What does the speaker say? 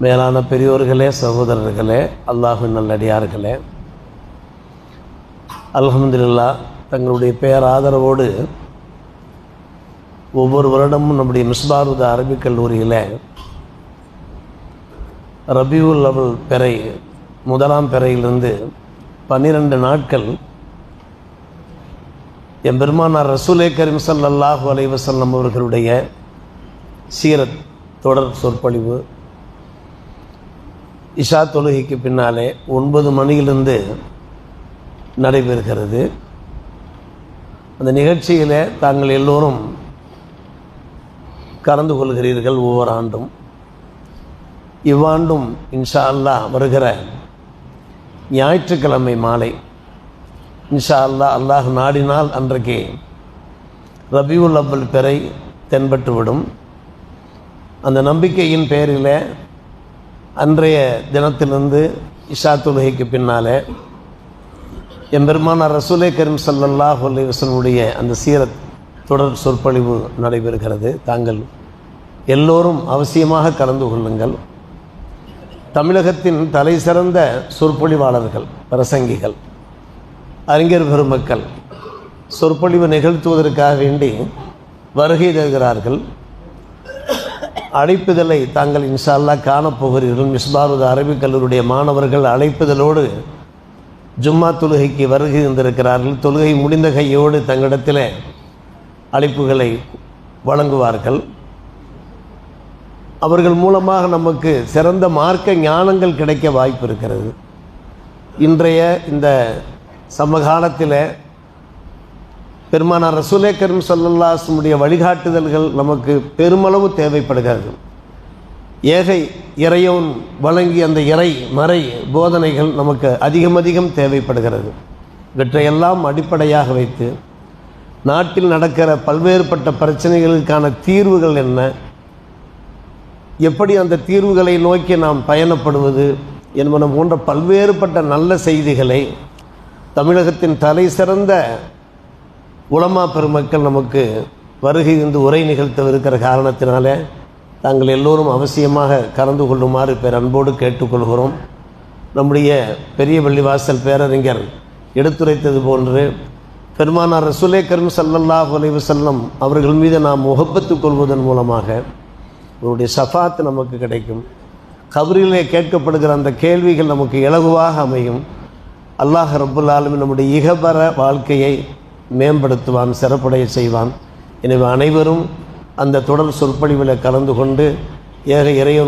மேலான பெரியோர்களே சகோதரர்களே அல்லாஹின் நல்லடியார்களே. அலமதுல்லா தங்களுடைய பேராதரவோடு ஒவ்வொரு வருடமும் நம்முடைய மிஸ்பாருத அரபிக் கல்லூரியில் ரபியுல் அவல் பெறை முதலாம் பெறையிலிருந்து பன்னிரண்டு நாட்கள் எம்பெருமானார் ரசூலே கரீம் ஸல்லல்லாஹு அலைஹி வஸல்லம் அவர்களுடைய சீரத் தொடர் சொற்பொழிவு இஷா தொழுகைக்கு பின்னாலே ஒன்பது மணியிலிருந்து நடைபெறுகிறது. அந்த நிகழ்ச்சியில் தாங்கள் எல்லோரும் கலந்து கொள்கிறீர்கள் ஒவ்வொரு ஆண்டும். இவ்வாண்டும் இன்ஷா அல்லாஹ் வருகிற ஞாயிற்றுக்கிழமை மாலை இன்ஷா அல்லா அல்லாஹ் நாடினால் அன்றைக்கு ரபியுல் அவ்வல் பெறை தென்பட்டுவிடும். அந்த நம்பிக்கையின் பேரில் அன்றைய தினத்திலிருந்து இஷா தொழுகைக்கு பின்னாலே எம்பெருமானார் ரசூலே கரீம் ஸல்லல்லாஹு அலைஹி அந்த சீரத் தொடர் சொற்பொழிவு நடைபெறுகிறது. தாங்கள் எல்லோரும் அவசியமாக கலந்து கொள்ளுங்கள். தமிழகத்தின் தலை சிறந்த சொற்பொழிவாளர்கள் பிரசங்கிகள் அறிஞர் பெருமக்கள் சொற்பொழிவு நிகழ்த்துவதற்காக வேண்டி வருகை தருகிறார்கள். அழைப்புதலை தாங்கள் இன்ஷா அல்லாஹ் காணப்போகிறீர்கள். மிஸ்பாருத அரபிக் கல்லூரியுடைய மாணவர்கள் அழைப்புதலோடு ஜும்மா தொழுகைக்கு வருகை இருந்திருக்கிறார்கள் தொழுகை முடிந்த கையோடு தங்களிடத்தில் அழைப்புகளை வழங்குவார்கள். அவர்கள் மூலமாக நமக்கு சிறந்த மார்க்க ஞானங்கள் கிடைக்க வாய்ப்பு இருக்கிறது. இன்றைய இந்த சமகாலத்தில் பெருமானார் ரசூலே கரீம் வழிகாட்டுதல்கள் நமக்கு பெருமளவு தேவைப்படுகிறது. ஏகை இறையவன் வழங்கி அந்த இறை மறை போதனைகள் நமக்கு அதிகம் அதிகம் தேவைப்படுகிறது. இவற்றையெல்லாம் அடிப்படையாக வைத்து நாட்டில் நடக்கிற பல்வேறுபட்ட பிரச்சனைகளுக்கான தீர்வுகள் என்ன? எப்படி அந்த தீர்வுகளை நோக்கி நாம் பயணப்படுவது என்பன போன்ற பல்வேறுபட்ட நல்ல செய்திகளை தமிழகத்தின் தலை சிறந்த உலமா பெருமக்கள் நமக்கு வருகை இருந்து உரை நிகழ்த்தவிருக்கிற காரணத்தினால தாங்கள் எல்லோரும் அவசியமாக கலந்து கொள்ளுமாறு பேர் அன்போடு கேட்டுக்கொள்கிறோம். நம்முடைய பெரிய பள்ளிவாசல் பேரறிஞர் எடுத்துரைத்தது போன்று பெருமானார் ரசூலே கரும் சல்லல்லாஹு செல்லம் அவர்கள் மீது நாம் முகப்பத்து கொள்வதன் மூலமாக அவருடைய சஃபாத் நமக்கு கிடைக்கும். கபரிலே கேட்கப்படுகிற அந்த கேள்விகள் நமக்கு இலகுவாக அமையும். அல்லாஹ் ரப்புல் நம்முடைய இகபர வாழ்க்கையை மேம்படுத்துவான் சிறப்புடைய செய்வான். எனவே அனைவரும் அந்த தொடர் சொற்பொழிவில் கலந்து கொண்டு ஏக இறைவன்